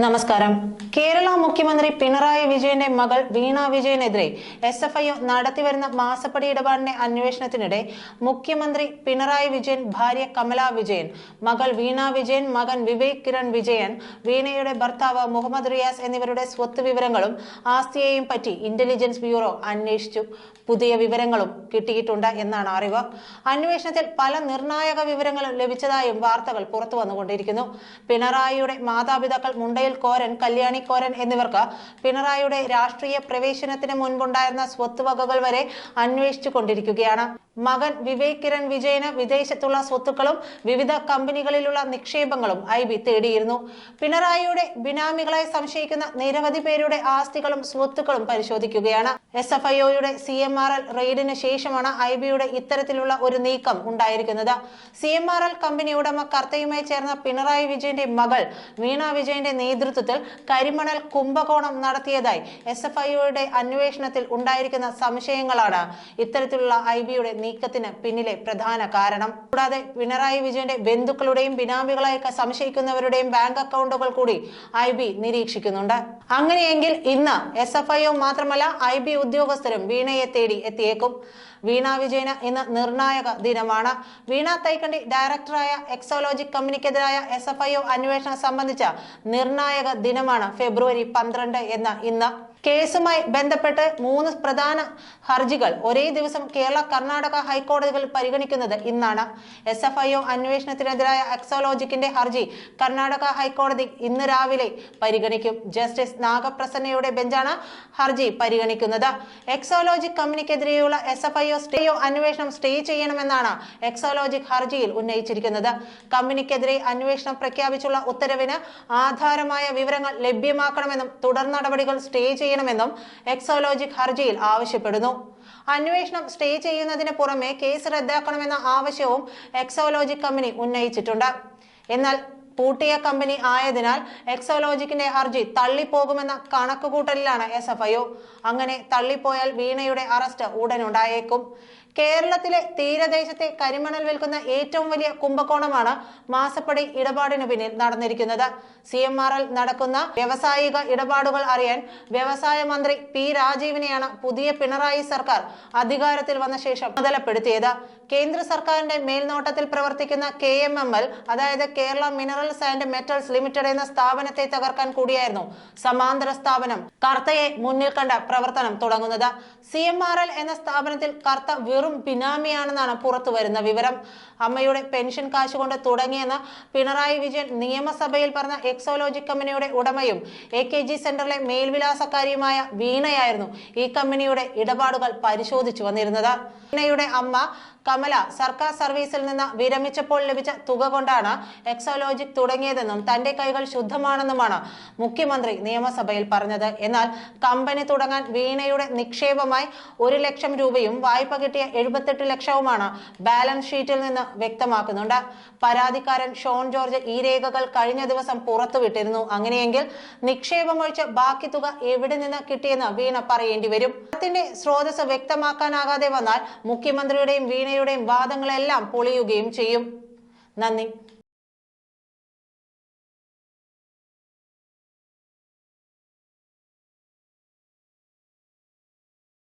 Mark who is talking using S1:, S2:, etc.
S1: നമസ്കാരം. കേരള മുഖ്യമന്ത്രി പിണറായി വിജയന്റെ മകൾ വീണ വിജയനെതിരെ എസ് എഫ് ഐ നടത്തിവരുന്ന മാസപ്പടി ഇടപാടിന്റെ അന്വേഷണത്തിനിടെ മുഖ്യമന്ത്രി പിണറായി വിജയൻ ഭാര്യ കമല വിജയൻ മകൾ വീണ വിജയൻ മകൻ വിവേക് കിരൺ വിജയൻ വീണയുടെ ഭർത്താവ് മുഹമ്മദ് റിയാസ് എന്നിവരുടെ സ്വത്ത് വിവരങ്ങളും ആസ്തിയെയും പറ്റി ഇന്റലിജൻസ് ബ്യൂറോ അന്വേഷിച്ചു. പുതിയ വിവരങ്ങളും കിട്ടിയിട്ടുണ്ട് എന്നാണ് അറിവ്. അന്വേഷണത്തിൽ പല നിർണായക വിവരങ്ങളും ലഭിച്ചതായും വാർത്തകൾ പുറത്തു വന്നുകൊണ്ടിരിക്കുന്നു പിണറായിയുടെ മാതാപിതാക്കൾ മുണ്ടയിൽ കോരൻ കല്യാണി കോരൻ എന്നിവർക്ക് പിണറായിയുടെ രാഷ്ട്രീയ പ്രവേശനത്തിന് മുൻപുണ്ടായിരുന്ന സ്വത്ത് വകകൾ വരെ അന്വേഷിച്ചു കൊണ്ടിരിക്കുകയാണ് മകൻ വിവേക് കിരൺ വിജയന് വിദേശത്തുള്ള സ്വത്തുക്കളും വിവിധ കമ്പനികളിലുള്ള നിക്ഷേപങ്ങളും ഐ ബി തേടിയിരുന്നു. പിണറായിയുടെ ബിനാമികളായി സംശയിക്കുന്ന നിരവധി പേരുടെ ആസ്തികളും സ്വത്തുക്കളും പരിശോധിക്കുകയാണ്. എസ് എഫ് ഐഒയുടെ സി എം ആർ എൽ റെയ്ഡിന് ശേഷമാണ് ഐ ബിയുടെ ഇത്തരത്തിലുള്ള ഒരു നീക്കം ഉണ്ടായിരിക്കുന്നത്. C M R L company ഉടമ കർത്തയുമായി ചേർന്ന പിണറായി വിജയന്റെ മകൾ വീണ വിജയന്റെ നേതൃത്വത്തിൽ കരിമണൽ കുംഭകോണം നടത്തിയതായി എസ് എഫ് ഐഒയുടെ അന്വേഷണത്തിൽ ഉണ്ടായിരിക്കുന്ന സംശയങ്ങളാണ് ഇത്തരത്തിലുള്ള ഐ ബിയുടെ നീക്കത്തിന് പിന്നിലെ പ്രധാന കാരണം. കൂടാതെ പിണറായി വിജയന്റെ ബന്ധുക്കളുടെയും ബിനാമികളായി സംശയിക്കുന്നവരുടെയും ബാങ്ക് അക്കൗണ്ടുകൾ കൂടി ഐ ബി നിരീക്ഷിക്കുന്നുണ്ട്. അങ്ങനെയെങ്കിൽ ഇന്ന് എസ് എഫ് ഐ ഒ മാത്രമല്ല ഐ ബി ഉദ്യോഗസ്ഥരും വീണയെ തേടി എത്തിയേക്കും. വീണ വിജയന് ഇന്ന് നിർണായക ദിനമാണ്. വീണ തൈക്കണ്ടി ഡയറക്ടറായ എക്സോളജിക് കമ്പനിക്കെതിരായ എസ് എഫ് ഐ ഒ അന്വേഷണം സംബന്ധിച്ച നിർണായക ദിനമാണ് ഫെബ്രുവരി പന്ത്രണ്ട് എന്ന ഇന്ന്. കേസുമായി ബന്ധപ്പെട്ട് മൂന്ന് പ്രധാന ഹർജികൾ ഒരേ ദിവസം കേരള കർണാടക ഹൈക്കോടതികൾ പരിഗണിക്കുന്നത് ഇന്നാണ്. എസ് എഫ് ഐ ഒ അന്വേഷണത്തിനെതിരായ എക്സോളോജിക്കിന്റെ ഹർജി കർണാടക ഹൈക്കോടതി ഇന്ന് രാവിലെ പരിഗണിക്കും. ജസ്റ്റിസ് നാഗപ്രസന്നയുടെ ബെഞ്ചാണ് ഹർജി പരിഗണിക്കുന്നത്. Exalogic കമ്പനിക്കെതിരെയുള്ള S F I O stay അന്വേഷണം സ്റ്റേ ചെയ്യണമെന്നാണ് എക്സോളോജിക് ഹർജിയിൽ ഉന്നയിച്ചിരിക്കുന്നത്. കമ്പനിക്കെതിരെ അന്വേഷണം പ്രഖ്യാപിച്ചുള്ള ഉത്തരവിന് ആധാരമായ വിവരങ്ങൾ ലഭ്യമാക്കണമെന്നും തുടർ നടപടികൾ സ്റ്റേ ചെയ്യണമെന്നും എക്സോളോജിക് ഹർജിയിൽ ആവശ്യപ്പെടുന്നു. അന്വേഷണം സ്റ്റേ ചെയ്യുന്നതിന് പുറമെ കേസ് റദ്ദാക്കണമെന്ന ആവശ്യവും എക്സോളോജിക് കമ്പനി ഉന്നയിച്ചിട്ടുണ്ട്. എന്നാൽ പൂട്ടിയ കമ്പനി ആയതിനാൽ എക്സോലോജിക്കിന്റെ ഹർജി തള്ളിപ്പോകുമെന്ന കണക്കുകൂട്ടലിലാണ് എസ് എഫ് ഐ അങ്ങനെ തള്ളിപ്പോയാൽ വീണയുടെ അറസ്റ്റ് ഉടനുണ്ടായേക്കും കേരളത്തിലെ തീരദേശത്തെ കരിമണൽ വിൽക്കുന്ന ഏറ്റവും വലിയ കുംഭകോണമാണ് മാസപ്പടി ഇടപാടിന് പിന്നിൽ നടന്നിരിക്കുന്നത്. സി എം ആർ എൽ നടക്കുന്ന വ്യവസായിക ഇടപാടുകൾ അറിയാൻ വ്യവസായ മന്ത്രി പി രാജീവിനെയാണ് പുതിയ പിണറായി സർക്കാർ അധികാരത്തിൽ വന്ന ശേഷം ചുമതലപ്പെടുത്തിയത് കേന്ദ്ര സർക്കാരിന്റെ മേൽനോട്ടത്തിൽ പ്രവർത്തിക്കുന്ന കെ എം എം എൽ അതായത് Kerala Minerals and Metals Limited എന്ന സ്ഥാപനത്തെ തകർക്കാൻ കൂടിയായിരുന്നു സമാന്തര സ്ഥാപനം കർത്തയെ മുന്നിൽ കണ്ട പ്രവർത്തനം തുടങ്ങുന്നത്. സി എന്ന സ്ഥാപനത്തിൽ കർത്ത വെറും ബിനാമിയാണെന്നാണ് പുറത്തു വരുന്ന വിവരം. അമ്മയുടെ പെൻഷൻ കാശ് കൊണ്ട് തുടങ്ങിയെന്ന് പിണറായി വിജയൻ നിയമസഭയിൽ പറഞ്ഞ എക്സോലോജി കമ്പനിയുടെ ഉടമയും എ കെ ജി സെന്ററിലെ മേൽവിലാസക്കാരിയുമായ വീണയായിരുന്നു ഈ കമ്പനിയുടെ ഇടപാടുകൾ പരിശോധിച്ചു വന്നിരുന്നത്. വീണയുടെ അമ്മ കമല സർക്കാർ സർവീസിൽ നിന്ന് വിരമിച്ചപ്പോൾ ലഭിച്ച തുക കൊണ്ടാണ് എക്സോളജിക് തുടങ്ങിയതെന്നും തന്റെ കൈകൾ ശുദ്ധമാണെന്നുമാണ് മുഖ്യമന്ത്രി നിയമസഭയിൽ പറഞ്ഞത്. എന്നാൽ കമ്പനി തുടങ്ങാൻ വീണയുടെ നിക്ഷേപമായി ഒരു ലക്ഷം രൂപയും വായ്പ കിട്ടിയ എഴുപത്തെട്ട് ലക്ഷവുമാണ് ബാലൻസ് ഷീറ്റിൽ നിന്ന് വ്യക്തമാക്കുന്നുണ്ട്. പരാതിക്കാരൻ ഷോൺ ജോർജ് ഈ രേഖകൾ കഴിഞ്ഞ ദിവസം പുറത്തുവിട്ടിരുന്നു. അങ്ങനെയെങ്കിൽ നിക്ഷേപം ഒഴിച്ച് ബാക്കി തുക എവിടെ നിന്ന് കിട്ടിയെന്ന് വീണ പറയേണ്ടി വരും. അതിന്റെ സ്രോതസ് വ്യക്തമാക്കാനാകാതെ വന്നാൽ മുഖ്യമന്ത്രിയുടെയും വീണയുടെയും വാദങ്ങളെല്ലാം പൊളിയുകയും ചെയ്യും. നന്ദി.